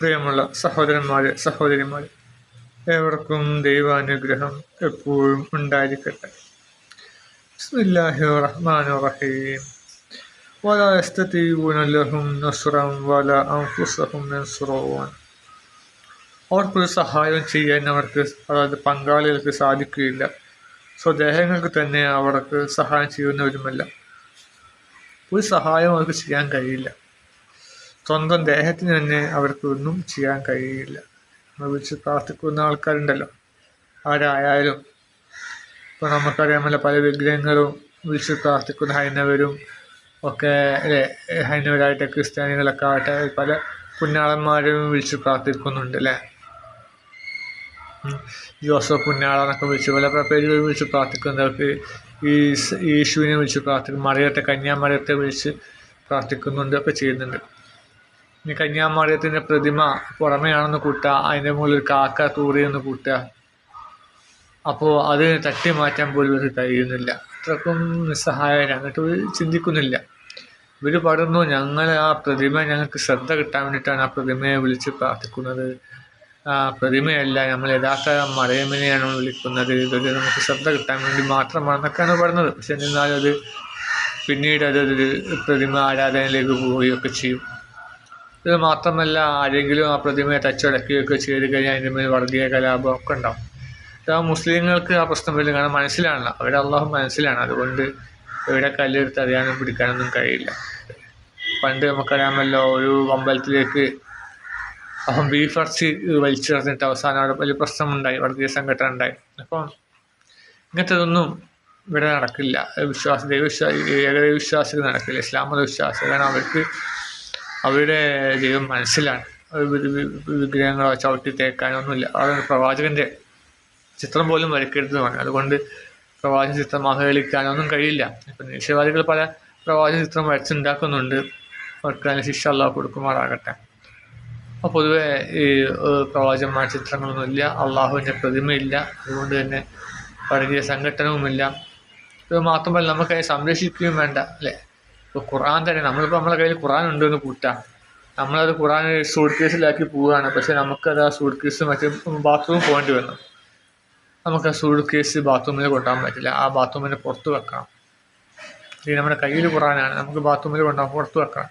പ്രിയമുള്ള സഹോദരന്മാരെ സഹോദരിമാരെ ഏവർക്കും ദൈവാനുഗ്രഹം എപ്പോഴും ഉണ്ടായിരിക്കട്ടെ ബിസ്മില്ലാഹി റഹ്മാൻ റഹീം ولا يستطيعون لهم نصرا ولا أنفسهم ينصرون അവർക്കൊരു സഹായം ചെയ്യാൻ അവർക്ക് അതായത് പങ്കാളികൾക്ക് സാധിക്കുകയില്ല സ്വദേഹങ്ങൾക്ക് തന്നെ അവർക്ക് സഹായം ചെയ്യുന്നവരുമല്ല ഒരു സഹായം അവർക്ക് ചെയ്യാൻ കഴിയില്ല സ്വന്തം ദേഹത്തിന് തന്നെ അവർക്ക് ഒന്നും ചെയ്യാൻ കഴിയില്ല. വിളിച്ച് പ്രാർത്ഥിക്കുന്ന ആൾക്കാരുണ്ടല്ലോ. ആരായാലും. ഇപ്പോൾ നമുക്കറിയാമല്ലോ പല വിഗ്രഹങ്ങളും വിളിച്ച് പ്രാർത്ഥിക്കുന്ന ഹൈനവരും ഒക്കെ അല്ലേ? ഹൈനവരായിട്ട് ക്രിസ്ത്യാനികളൊക്കെ ആവട്ടെ പല പുണ്യാളന്മാരും വിളിച്ച് പ്രാർത്ഥിക്കുന്നുണ്ട് അല്ലേ? ജോസഫ് പുണ്യാള എന്നൊക്കെ വിളിച്ച് പല പേരുകൾ വിളിച്ച് പ്രാർത്ഥിക്കുന്നവർക്ക് ഈ യേശുവിനെ വിളിച്ച് പ്രാർത്ഥിക്കും. മറിയത്തെ കന്യാമറിയത്തെ വിളിച്ച് പ്രാർത്ഥിക്കുന്നുണ്ട് ഒക്കെ ചെയ്യുന്നുണ്ട്. ഇനി കന്യാമറിയത്തിന്റെ പ്രതിമ പുറമെയാണെന്ന് കൂട്ടുക അതിന്റെ മുകളിൽ കാക്ക തൂറിയെന്ന് കൂട്ടുക. അപ്പോൾ അത് തട്ടി മാറ്റാൻ പോലും ഇവർക്ക് കഴിയുന്നില്ല. അത്രക്കും നിസ്സഹായരാണ്. എന്നിട്ട് ഇവർ ചിന്തിക്കുന്നില്ല. ഇവർ പറയുന്നു ഞങ്ങൾ ആ പ്രതിമ ഞങ്ങൾക്ക് ശ്രദ്ധ കിട്ടാൻ വേണ്ടിയിട്ടാണ് ആ പ്രതിമയെ വിളിച്ച് പ്രാർത്ഥിക്കുന്നത്. ആ പ്രതിമയല്ല നമ്മൾ യഥാർത്ഥ മറിയമ്മിനെയാണ് വിളിക്കുന്നത്. ഇതൊരു നമുക്ക് ശ്രദ്ധ കിട്ടാൻ വേണ്ടി മാത്രമാണെന്നൊക്കെയാണ് പറഞ്ഞത് പക്ഷെ എന്നിരുന്നാലും അത് പിന്നീട് അതൊരു പ്രതിമ ആരാധനയിലേക്ക് പോവുകയൊക്കെ ചെയ്യും. ഇത് മാത്രമല്ല ആരെങ്കിലും ആ പ്രതിമയെ തച്ചടക്കുകയൊക്കെ ചെയ്ത് കഴിഞ്ഞാൽ അതിന്റെ മേൽ വർഗീയ കലാപം ഒക്കെ ഉണ്ടാവും. ആ മുസ്ലിങ്ങൾക്ക് ആ പ്രശ്നം വരില്ല കാരണം മനസ്സിലാണല്ലോ. അവരുടെ അള്ളാഹു മനസ്സിലാണ്. അതുകൊണ്ട് ഇവിടെ കല്ലെടുത്ത് അറിയാനും പിടിക്കാനൊന്നും കഴിയില്ല. പണ്ട് നമുക്കറിയാമല്ലോ ഒരു അമ്പലത്തിലേക്ക് അപ്പം ബീഫ് ഇറച്ചി വലിച്ചു ചേർന്നിട്ട് അവസാനം അവിടെ വലിയ പ്രശ്നമുണ്ടായി വർഗീയ സംഘടന ഉണ്ടായി. അപ്പം ഇങ്ങനത്തതൊന്നും ഇവിടെ നടക്കില്ല. വിശ്വാസ ദൈവവിശ്വാസി ഏകദൈവ വിശ്വാസികൾ നടക്കില്ല. ഇസ്ലാം മത വിശ്വാസികൾ കാരണം അവർക്ക് അവരുടെ ദൈവം മനസ്സിലാണ്. വിഗ്രഹങ്ങളോ ചവിട്ടി തേക്കാനോ ഒന്നുമില്ല പ്രവാചകന്റെ ചിത്രം പോലും വരയ്ക്കരുത് പറഞ്ഞു അതുകൊണ്ട് പ്രവാചക ചിത്രം അവഹേളിക്കാനൊന്നും കഴിയില്ല. ഇപ്പം നിരീശ്വരവാദികൾ പല പ്രവാചക ചിത്രം വരച്ചുണ്ടാക്കുന്നുണ്ട്. അവർക്ക് അതിന് ശിക്ഷ അള്ളാഹ് കൊടുക്കുമാറാകട്ടെ. അപ്പോൾ പൊതുവെ ഈ പ്രവാചകന്മാർ ചിത്രങ്ങളൊന്നുമില്ല. അള്ളാഹുവിന്റെ പ്രതിമയില്ല. അതുകൊണ്ട് തന്നെ പഴകിയ സംഘടനവുമില്ല ഇത് മാത്രമല്ല നമുക്കതിനെ സംരക്ഷിക്കുകയും വേണ്ട അല്ലേ? ഇപ്പോൾ ഖുറാൻ തന്നെ നമ്മളിപ്പോൾ നമ്മളെ കയ്യിൽ ഖുറാൻ ഉണ്ടെന്ന് കൂട്ടാം. നമ്മളത് ഖുറാൻ സൂട്ട് കേസിലാക്കി പോവുകയാണ് പക്ഷേ നമുക്കത് ആ സൂട്ട് കേസ് മറ്റേ ബാത്റൂമിൽ പോകേണ്ടി വന്നു. നമുക്ക് ആ സൂട്ട് കേസ് ബാത്റൂമിൽ കൊണ്ടുപോകാൻ പറ്റില്ല ആ ബാത്റൂമിന് പുറത്ത് വെക്കാം ഇനി നമ്മുടെ കയ്യിൽ ഖുറാനാണ് നമുക്ക് ബാത്റൂമിൽ കൊണ്ടുപോകാൻ പുറത്ത് വെക്കാം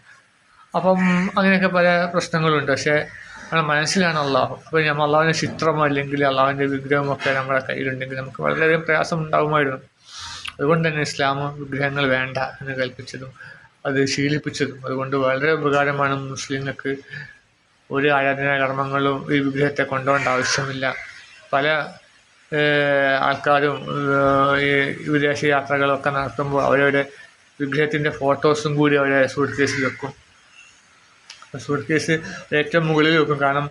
അപ്പം അങ്ങനെയൊക്കെ പല പ്രശ്നങ്ങളുണ്ട് പക്ഷേ നമ്മുടെ മനസ്സിലാണ് അള്ളാഹു. അപ്പോൾ നമ്മൾ അള്ളാഹുവിന്റെ ചിത്രമോ അല്ലെങ്കിൽ അള്ളാഹുവിന്റെ വിഗ്രഹമൊക്കെ നമ്മുടെ കയ്യിലുണ്ടെങ്കിൽ നമുക്ക് വളരെയധികം പ്രയാസം ഉണ്ടാകുമായിരുന്നു. അതുകൊണ്ട് തന്നെ ഇസ്ലാം വിഗ്രഹങ്ങൾ വേണ്ട എന്ന് കൽപ്പിച്ചതും അത് ശീലിപ്പിച്ചതും. അതുകൊണ്ട് വളരെ ഉപകാരമാണ് മുസ്ലിങ്ങൾക്ക് ഒരു ആരാധനാ കർമ്മങ്ങളും ഈ വിഗ്രഹത്തെ കൊണ്ടുപോകേണ്ട ആവശ്യമില്ല. പല ആൾക്കാരും ഈ വിദേശ യാത്രകളൊക്കെ നടത്തുമ്പോൾ അവരവരുടെ വിഗ്രഹത്തിന്റെ ഫോട്ടോസും കൂടി അവരെ സൂട്ട് കേസിൽ വെക്കും. സൂട്ട് കേസ് ഏറ്റവും മുകളിൽ വെക്കും. കാരണം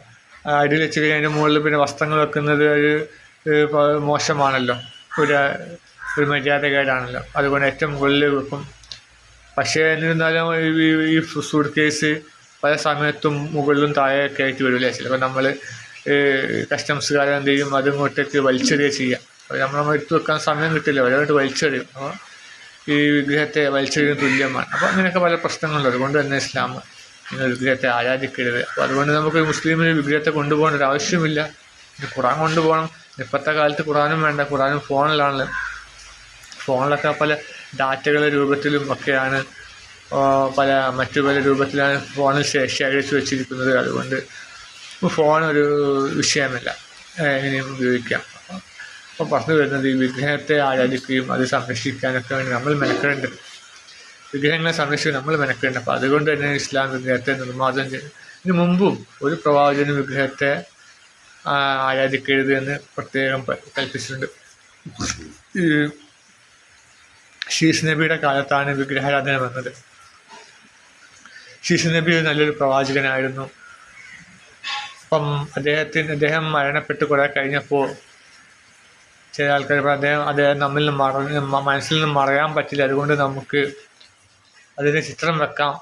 അടിയിൽ വെച്ച് കഴിഞ്ഞാൽ അതിന്റെ മുകളിൽ പിന്നെ വസ്ത്രങ്ങൾ വെക്കുന്നത് ഒരു മോശമാണല്ലോ. ഒരു ഒരു മര്യാദകേടാണല്ലോ അതുകൊണ്ട് ഏറ്റവും മുകളിൽ വെക്കും. പക്ഷേ എന്നിരുന്നാലും ഈ സൂട്ട് കേസ് പല സമയത്തും മുകളിലും താഴെയൊക്കെ ആയിട്ട് വരില്ലേ? ചിലപ്പോൾ നമ്മൾ കസ്റ്റംസുകാരെ എന്ത് ചെയ്യും അത് ഇങ്ങോട്ടേക്ക് വലിച്ചെറിയുക ചെയ്യുക അപ്പോൾ നമ്മൾ എടുത്ത് വെക്കാൻ സമയം കിട്ടില്ല. അവരങ്ങോട്ട് വലിച്ചെറിയും. അപ്പോൾ ഈ വിഗ്രഹത്തെ വലിച്ചെറിയുന്ന തുല്യമാണ്. അപ്പോൾ അങ്ങനെയൊക്കെ പല പ്രശ്നങ്ങളുണ്ട്. അതുകൊണ്ട് തന്നെ ഇസ്ലാം നിങ്ങൾ വിഗ്രഹത്തെ ആരാധിക്കരുത്. അപ്പോൾ അതുകൊണ്ട് നമുക്ക് മുസ്ലിമിന് വിഗ്രഹത്തെ കൊണ്ടുപോകേണ്ട ഒരു ആവശ്യമില്ല. ഖുറാൻ കൊണ്ടുപോകണം. ഇപ്പോഴത്തെ കാലത്ത് ഖുറാനും വേണ്ട. ഖുറാനും ഫോണിലാണ്. ഫോണിലൊക്കെ പല ഡാറ്റകളുടെ രൂപത്തിലും ഒക്കെയാണ് പല മറ്റു പല രൂപത്തിലാണ് ഫോണിൽ ശേഖരിച്ച് വെച്ചിരിക്കുന്നത്. അതുകൊണ്ട് ഫോൺ ഒരു വിഷയമല്ല. എങ്ങനെയും ഉപയോഗിക്കാം. അപ്പോൾ പറഞ്ഞു വരുന്നത് ഈ വിഗ്രഹത്തെ ആരാധിക്കുകയും അത് സംരക്ഷിക്കാനൊക്കെ വേണ്ടി നമ്മൾ മെനക്കേണ്ടത് വിഗ്രഹങ്ങളെ സംരക്ഷിക്കാൻ നമ്മൾ മെനക്കേണ്ടത് അപ്പോൾ അതുകൊണ്ട് തന്നെ ഇസ്ലാം വിഗ്രഹത്തെ നിർമ്മാർജനം ചെയ്തു ഇതിനു മുമ്പും ഒരു പ്രവാചകൻ വിഗ്രഹത്തെ ആരാധിക്കരുത് എന്ന് പ്രത്യേകം കൽപ്പിച്ചിട്ടുണ്ട്. ഈ ഷീസ് നബിയുടെ കാലത്താണ് വിഗ്രഹാരാധന വന്നത്. ഷീസ് നബി നല്ലൊരു പ്രവാചകനായിരുന്നു. അപ്പം അദ്ദേഹത്തിന് അദ്ദേഹം മരണപ്പെട്ട് കുറേ കഴിഞ്ഞപ്പോൾ ചില ആൾക്കാർ അദ്ദേഹം അദ്ദേഹം നമ്മിൽ നിന്ന് മറ മനസ്സിൽ നിന്ന് മറയാൻ പറ്റില്ല. അതുകൊണ്ട് നമുക്ക് അതിന് ചിത്രം വെക്കാം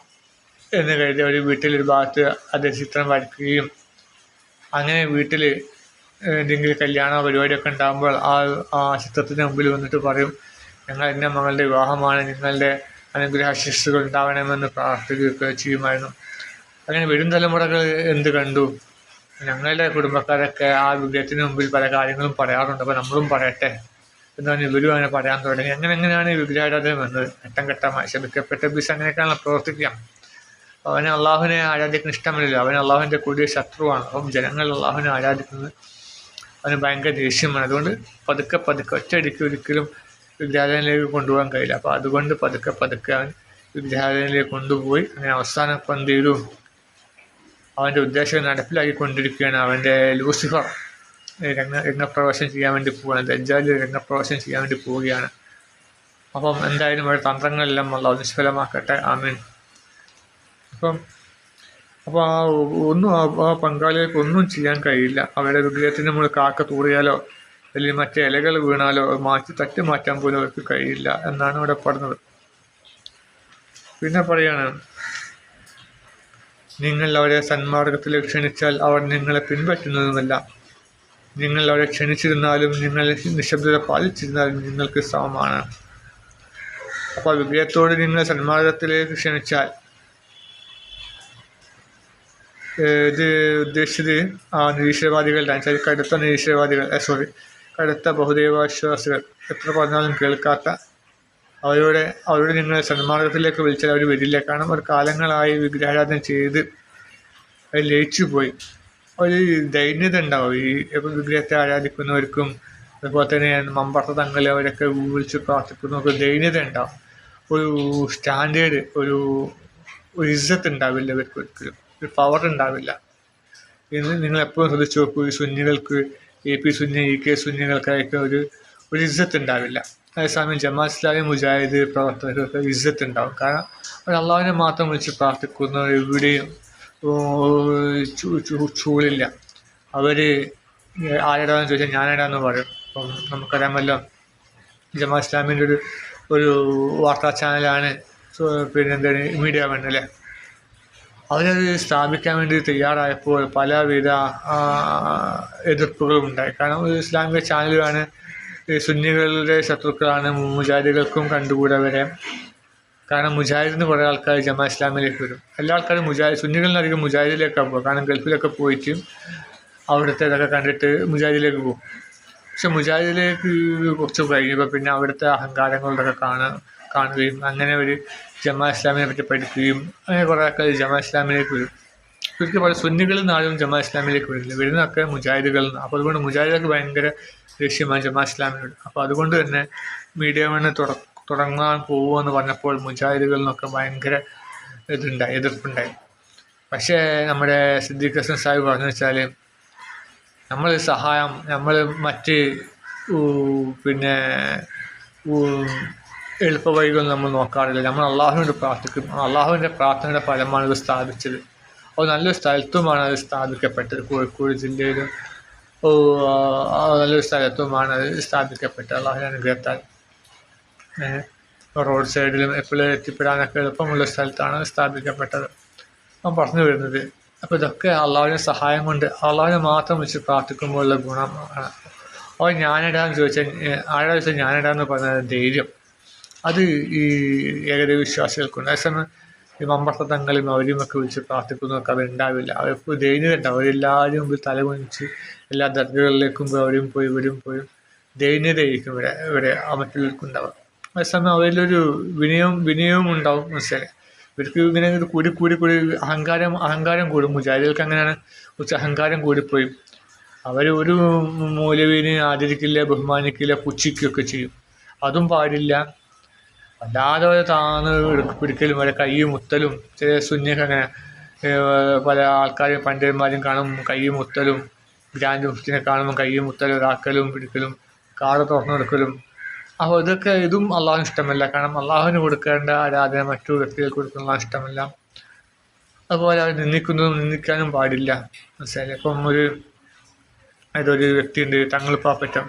എന്ന് കരുതി ഒരു വീട്ടിലൊരു ഭാഗത്ത് അദ്ദേഹം ചിത്രം വരയ്ക്കുകയും അങ്ങനെ വീട്ടിൽ എന്തെങ്കിലും കല്യാണ പരിപാടിയൊക്കെ ഉണ്ടാകുമ്പോൾ ആ ആ ചിത്രത്തിന് മുമ്പിൽ വന്നിട്ട് പറയും ഞങ്ങൾ എന്റെ മകളുടെ വിവാഹമാണ്. നിങ്ങളുടെ അനുഗ്രഹാശിസ്സുകൾ ഉണ്ടാവണമെന്ന് പ്രാർത്ഥിക്കുകയൊക്കെ ചെയ്യുമായിരുന്നു. അങ്ങനെ വരും തലമുറകൾ എന്ത് കണ്ടു? ഞങ്ങളുടെ കുടുംബക്കാരൊക്കെ ആ വിഗ്രഹത്തിന് മുമ്പിൽ പല കാര്യങ്ങളും പറയാറുണ്ട്. അപ്പോൾ നമ്മളും പറയട്ടെ എന്നാണ് ഇവരും അങ്ങനെ പറയാൻ തുടങ്ങി. അങ്ങനെ എങ്ങനെയാണ് ഈ വിഗ്രഹാരാധന വന്നത്? ഘട്ടം ഘട്ടമായി ശമിക്കപ്പെട്ട ബിസ് അങ്ങനെയൊക്കെയാണ് പ്രവർത്തിക്കാം അവനെ അള്ളാഹുവിനെ ആരാധിക്കുന്ന ഇഷ്ടമില്ലല്ലോ. അവൻ അള്ളാഹുവിന്റെ കൂടിയ ശത്രുവാണ്. അപ്പം ജനങ്ങൾ അള്ളാഹുവിനെ ആരാധിക്കുന്നത് അവന് ഭയങ്കര ദേഷ്യമാണ്. അതുകൊണ്ട് പതുക്കെ പതുക്കെ ഒറ്റയടിക്ക് ഒരിക്കലും വിദ്യാലയത്തിലേക്ക് കൊണ്ടുപോകാൻ കഴിയില്ല. അപ്പോൾ അതുകൊണ്ട് പതുക്കെ പതുക്കെ അവൻ വിഗ്രഹാലയത്തിലേക്ക് കൊണ്ടുപോയി അങ്ങനെ അവസാനം ഇപ്പം എന്ത് ചെയ്തു? അവന്റെ ഉദ്ദേശം നടപ്പിലാക്കിക്കൊണ്ടിരിക്കുകയാണ്. അവന്റെ ലൂസിഫർ രംഗ രംഗപ്രവേശം ചെയ്യാൻ വേണ്ടി പോവുകയാണ്. ദജ്ജാൽ രംഗപ്രവേശം ചെയ്യാൻ വേണ്ടി പോവുകയാണ്. അപ്പം എന്തായാലും അവരുടെ തന്ത്രങ്ങളെല്ലാം അള്ളാഹു നിഷ്ഫലമാക്കട്ടെ ആമീൻ. അപ്പം അപ്പോൾ ആ ഒന്നും ആ പങ്കാളികൾക്ക് ഒന്നും ചെയ്യാൻ കഴിയില്ല. അവരുടെ വിഗ്രഹത്തിന് നമ്മൾ കാക്ക തൂറിയാലോ അല്ലെങ്കിൽ മറ്റേ ഇലകൾ വീണാലോ മാറ്റി തട്ടി മാറ്റാൻ പോലും അവർക്ക് കഴിയില്ല എന്നാണ് ഇവിടെ പറഞ്ഞത്. പിന്നെ പറയാണ് നിങ്ങൾ അവരെ സന്മാർഗത്തിൽ ക്ഷണിച്ചാൽ അവർ നിങ്ങളെ പിൻപറ്റുന്നതുമല്ല. നിങ്ങൾ അവരെ ക്ഷണിച്ചിരുന്നാലും നിങ്ങൾ നിശബ്ദത പാലിച്ചിരുന്നാലും നിങ്ങൾക്ക് സമമാണ്. അപ്പോൾ വിഗ്രഹത്തോട് നിങ്ങൾ സന്മാർഗത്തിലേക്ക് ക്ഷണിച്ചാൽ ഇത് ഉദ്ദേശിച്ചത് ആ നിരീശ്വരവാദികളുടെ കടുത്ത നിരീശ്വരവാദികൾ സോറി കടുത്ത ബഹുദൈവാശ്വാസികൾ. എത്ര പറഞ്ഞാലും കേൾക്കാത്ത അവരോട് അവരോട് നിങ്ങൾ സന്മാർഗത്തിലേക്ക് വിളിച്ചാൽ അവർ വരില്ല. കാരണം അവർ കാലങ്ങളായി വിഗ്രഹാരാധന ചെയ്ത് അവർ ലയിച്ചു പോയി. ഒരു ദൈന്യത ഉണ്ടാവും ഈ വിഗ്രഹത്തെ ആരാധിക്കുന്നവർക്കും. അതുപോലെ തന്നെ മമ്പർത്ത തങ്ങൾ അവരൊക്കെ വിളിച്ച് പ്രാർത്ഥിക്കുന്നവർക്ക് ദൈന്യത ഉണ്ടാവും. ഒരു സ്റ്റാൻഡേർഡ് ഒരു ഒരു ഇജ്ജത്ത് ഉണ്ടാവില്ല ഇവർക്ക് ഒരിക്കലും. ഒരു പവർ ഉണ്ടാവില്ല. ഇന്ന് നിങ്ങൾ എപ്പോഴും ശ്രദ്ധിച്ചു നോക്കൂ ഈ സുന്നികൾക്ക് എ പി സുന്നി ഇ കെ സുന്നികൾക്കായിട്ട് ഒരു ഒരു ഇജ്ജത്ത് ഉണ്ടാവില്ല. അതേസമയം ജമാ ഇസ്ലാമി മുജാഹിദ് പ്രവർത്തകർക്ക് ഇജ്ജത്ത് ഉണ്ടാവും. കാരണം അവർ അള്ളാഹുവിനെ മാത്രം വിളിച്ച് പ്രാർത്ഥിക്കുന്ന എവിടെയും ചൂളില്ല. അവർ ആരെടാന്ന് ചോദിച്ചാൽ ഞാനെടാന്ന് പറയും. അപ്പം നമുക്കറിയാമല്ലോ ജമാ ഇസ്ലാമിന്റെ ഒരു ഒരു വാർത്താ ചാനലാണ് പിന്നെ എന്താണ് മീഡിയ വൺ അല്ലേ? അവരത് സ്ഥാപിക്കാൻ വേണ്ടി തയ്യാറായപ്പോൾ പലവിധ ആ, എതിർപ്പുകളും ഉണ്ടായി. കാരണം ഒരു ഇസ്ലാമിക ചാനലാണ് സുന്നികളുടെ ശത്രുക്കളാണ് മുജാഹിദുകൾക്കും കണ്ടുകൂടവരെ കാരണം മുജാഹിദിന് കുറേ ആൾക്കാർ ജമാ ഇസ്ലാമിലേക്ക് വരും. എല്ലാ ആൾക്കാരും മുജാഹിദ് സുന്നികളിലധികം മുജാഹിദിലേക്കാണ് പോകുക കാരണം ഗൾഫിലൊക്കെ പോയിട്ട് അവിടുത്തെ ഇതൊക്കെ കണ്ടിട്ട് മുജാഹിദിലേക്ക് പോകും. പക്ഷെ മുജാഹിദിലേക്ക് കുറച്ച് കഴിഞ്ഞപ്പോൾ പിന്നെ അവിടുത്തെ അഹങ്കാരങ്ങളുടെയൊക്കെ കാണാൻ കാണുകയും അങ്ങനെ ഒരു ജമാ ഇസ്ലാമിനെ പറ്റി പഠിക്കുകയും അങ്ങനെ കുറേ ആൾക്കാർ ജമാ ഇസ്ലാമിലേക്ക് വരും. ശരിക്കും പറയാം സുന്നികളിൽ നിന്ന് ആരും ജമാ ഇസ്ലാമിലേക്ക് വരില്ല. വരുന്നതൊക്കെ മുജാഹിദുകളിൽ നിന്ന്. അപ്പോൾ അതുകൊണ്ട് മുജാഹിദൊക്കെ ഭയങ്കര ലക്ഷ്യമാണ് ജമാ ഇസ്ലാമിനോട്. അപ്പോൾ അതുകൊണ്ട് തന്നെ മീഡിയ വണ് തുട തുടങ്ങാൻ പോകുമെന്ന് പറഞ്ഞപ്പോൾ മുജാഹിദുകളിൽ നിന്നൊക്കെ ഭയങ്കര ഇതുണ്ടായി എതിർപ്പുണ്ടായി. പക്ഷേ നമ്മുടെ സിദ്ദീഖ് ഹസൻ സാഹിബ് പറഞ്ഞു വെച്ചാൽ നമ്മൾ സഹായം നമ്മൾ മറ്റ് പിന്നെ എളുപ്പവഴികൾ എളുപ്പ വഴികൾ നമ്മൾ നോക്കാറില്ല. നമ്മൾ അള്ളാഹുവിനോട് പ്രാർത്ഥിക്കും. അള്ളാഹുവിന്റെ പ്രാർത്ഥനയുടെ ഫലമാണ് ഇത് സ്ഥാപിച്ചത്. നല്ലൊരു സ്ഥലത്തുമാണ് അത് സ്ഥാപിക്കപ്പെട്ടത്. കോഴിക്കോട് ജില്ലയിലും. നല്ലൊരു സ്ഥലത്തുമാണ് അത് സ്ഥാപിക്കപ്പെട്ടത്. അള്ളാഹുവിന്റെ അനുഗ്രഹത്താൽ. റോഡ് സൈഡിലും എപ്പോഴും എത്തിപ്പെടാനൊക്കെ എളുപ്പമുള്ള സ്ഥലത്താണ് സ്ഥാപിക്കപ്പെട്ടത്. ഞാൻ പറഞ്ഞു വരുന്നത് അപ്പോൾ ഇതൊക്കെ അള്ളാഹുവിന്റെ സഹായം കൊണ്ട് അള്ളാഹുവിനെ മാത്രം വെച്ച് പ്രാർത്ഥിക്കുമ്പോഴുള്ള ഗുണമാണ്. അപ്പോൾ ഞാനിടാന്ന് ചോദിച്ചാൽ ആരാ ചോദിച്ചാൽ ഞാനിടാന്ന് പറഞ്ഞ ധൈര്യം. അത് ഈ ഏകദൈവ വിശ്വാസികൾക്കുണ്ട് അതേസമയം ഈ മമ്പർത്ത തങ്ങളും അവരുമൊക്കെ വിളിച്ച് പ്രാർത്ഥിക്കുന്നതൊക്കെ അവരുണ്ടാവില്ല അവർക്ക് ഉണ്ടാവും അവരെല്ലാവരും മുമ്പിൽ തലകുനിച്ച് എല്ലാ ദർഗകളിലേക്കും പോയി അവരും പോയി ഇവരും പോയി ദൈന്യതയായിരിക്കും ഇവിടെ ഇവിടെ ആ മറ്റുള്ളവർക്ക് ഉണ്ടാവുക അതേസമയം അവരിലൊരു വിനയവും വിനയവും ഉണ്ടാവും മനസ്സിലായി. ഇവർക്ക് ഇങ്ങനെ കൂടി കൂടി കൂടി അഹങ്കാരം അഹങ്കാരം കൂടും. മുജാഹിദുകൾക്ക് അങ്ങനെയാണ് കുറച്ച് അഹങ്കാരം കൂടിപ്പോയി. അവർ ഒരു മൗലവീനെ ആദരിക്കില്ല ബഹുമാനിക്കില്ല പുച്ഛിക്കുകയൊക്കെ ചെയ്യും. അതും പാടില്ല. അല്ലാതെ അവരെ താന്ന് പിടിക്കലും അവരെ കൈ മുത്തലും ചില സുന്നിങ്ങനെ പല ആൾക്കാരും പണ്ഡിതന്മാരും കാണും കൈ മുത്തലും ഗ്രാൻഡ് മുഫ്റ്റിനെ കാണുമ്പോൾ കൈ മുത്തലും ഇതാക്കലും പിടിക്കലും കാട് തുറന്നു കൊടുക്കലും അപ്പോൾ ഇതൊക്കെ ഇതും അള്ളാഹുന് ഇഷ്ടമല്ല. കാരണം അള്ളാഹുവിന് കൊടുക്കേണ്ട ആരാധന മറ്റു വ്യക്തികൾക്ക് കൊടുക്കുന്ന ഇഷ്ടമല്ല. അതുപോലെ അവർ നിന്ദിക്കുന്നതും നിന്ദിക്കാനും പാടില്ല. മനസ്സിലായി ഇപ്പം ഒരു അതൊരു വ്യക്തിയുണ്ട് തങ്ങൾ പാപ്പറ്റം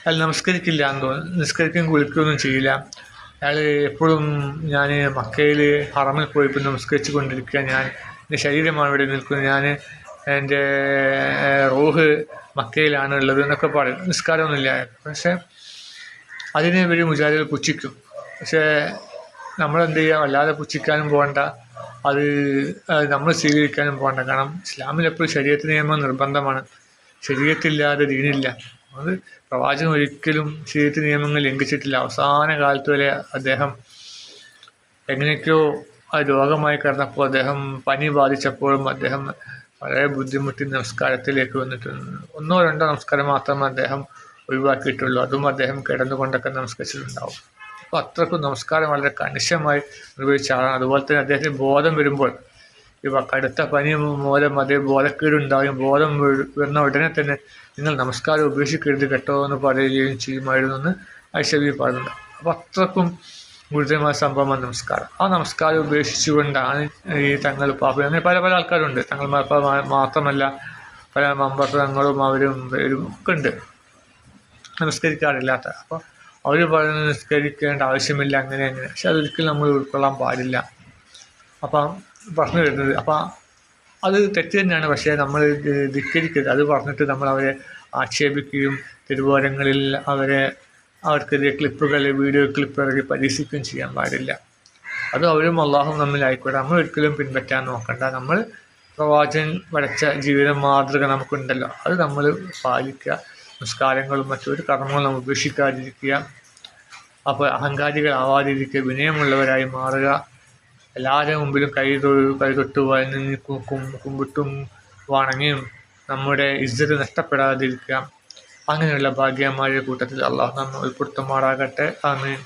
അയാൾ നമസ്കരിക്കില്ല എന്ന് തോന്നുന്നു. നിസ്കരിക്കുകയും കുളിക്കുകയൊന്നും ചെയ്യില്ല. അയാൾ എപ്പോഴും ഞാൻ മക്കയിൽ ഹറമിൽ പോയി ഇപ്പോൾ നമസ്കരിച്ചു കൊണ്ടിരിക്കുക. ഞാൻ എന്റെ ശരീരമാണ് ഇവിടെ നിൽക്കുന്നത്. ഞാൻ എന്റെ റോഹ് മക്കയിലാണ് ഉള്ളത് എന്നൊക്കെ പറയും. നിസ്കാരമൊന്നുമില്ല. പക്ഷേ അതിനെ ഇവർ മുജാഹിദുകൾ പുച്ഛിക്കും. പക്ഷേ നമ്മളെന്ത് ചെയ്യുക വല്ലാതെ പുച്ഛിക്കാനും പോകണ്ട. അത് നമ്മൾ സ്വീകരിക്കാനും പോകണ്ട. കാരണം ഇസ്ലാമിൽ എപ്പോഴും ശരീരത്തിന് നിയമം നിർബന്ധമാണ്. ശരീരത്തില്ലാതെ ദീനില്ല. അത് പ്രവാചകൻ ഒരിക്കലും ശരീരത്തിൽ നിയമങ്ങൾ ലംഘിച്ചിട്ടില്ല. അവസാന കാലത്ത് വരെ അദ്ദേഹം എങ്ങനെയൊക്കെയോ ആ രോഗമായി കിടന്നപ്പോൾ അദ്ദേഹം പനി ബാധിച്ചപ്പോഴും അദ്ദേഹം വളരെ ബുദ്ധിമുട്ടി നമസ്കാരത്തിലേക്ക് വന്നിട്ടുണ്ട്. ഒന്നോ രണ്ടോ നമസ്കാരം മാത്രമേ അദ്ദേഹം ഒഴിവാക്കിയിട്ടുള്ളൂ. അതും അദ്ദേഹം കിടന്നുകൊണ്ടൊക്കെ നമസ്കരിച്ചിട്ടുണ്ടാവും. അപ്പോൾ അത്രക്കും നമസ്കാരം വളരെ കണിശമായി നിർവഹിച്ച ആളാണ്. അതുപോലെ തന്നെ അദ്ദേഹത്തിന് ബോധം വരുമ്പോൾ ഇവ കടുത്ത പനി മൂലം അതേ ബോധക്കേടുണ്ടാകും ബോധം വരുന്ന ഉടനെ തന്നെ നിങ്ങൾ നമസ്കാരം ഉപേക്ഷിക്കരുത് കേട്ടോ എന്ന് പറയുകയും ചെയ്യുമായിരുന്നു എന്ന് ഐശ്വര്യ പറയുന്നുണ്ട്. അപ്പം അത്രക്കും ഗുരുതരമായ സംഭവമാണ് നമസ്കാരം. ആ നമസ്കാരം ഉപേക്ഷിച്ചുകൊണ്ടാണ് ഈ തങ്ങൾ പാപ്പ അങ്ങനെ പല പല ആൾക്കാരുണ്ട്. തങ്ങൾ മാത്രമല്ല പല മമ്പത്തങ്ങളും അവരും പേരും ഒക്കെ ഉണ്ട്. നമസ്കരിക്കാറില്ലാത്ത. അപ്പോൾ അവർ പറയുന്നത് നിസ്കരിക്കേണ്ട ആവശ്യമില്ല അങ്ങനെ അങ്ങനെ. പക്ഷെ അതൊരിക്കലും നമ്മൾ ഉൾക്കൊള്ളാൻ പാടില്ല. അപ്പം പറഞ്ഞു വരുന്നത്. അപ്പം അത് തെറ്റ് തന്നെയാണ്. പക്ഷേ നമ്മൾ ധിക്കരിക്കരുത്. അത് പറഞ്ഞിട്ട് നമ്മൾ അവരെ ആക്ഷേപിക്കുകയും തിരുവോരങ്ങളിൽ അവരെ അവർക്കെതിരെ ക്ലിപ്പുകൾ വീഡിയോ ക്ലിപ്പ് ഇറക്കി പരീക്ഷിക്കുകയും ചെയ്യാൻ പാടില്ല. അത് അവരും അള്ളാഹും തമ്മിലായിക്കോട്ടെ നമ്മൾ ഒരിക്കലും പിൻപറ്റാൻ നോക്കണ്ട. നമ്മൾ പ്രവാചകൻ വരച്ച ജീവിത മാതൃക നമുക്കുണ്ടല്ലോ. അത് നമ്മൾ പാലിക്കുക. നിസ്കാരങ്ങളും മറ്റൊരു കർമ്മങ്ങളും നമ്മൾ ഉപേക്ഷിക്കാതിരിക്കുക. അപ്പോൾ അഹങ്കാരികളാവാതിരിക്കുക. വിനയമുള്ളവരായി മാറുക. എല്ലാവരുടെ മുമ്പിലും കൈ തൊഴു കൈ തൊട്ട് വന്ന് കും കുമ്പിട്ടും വണങ്ങിയും നമ്മുടെ ഇജ്ജത്ത് നഷ്ടപ്പെടാതിരിക്കുക അങ്ങനെയുള്ള ഭാഗ്യമായ കൂട്ടത്തിൽ അള്ളാഹു നമ്മെ ഉൾപ്പെടുത്തുമാറാകട്ടെ. ആമീൻ.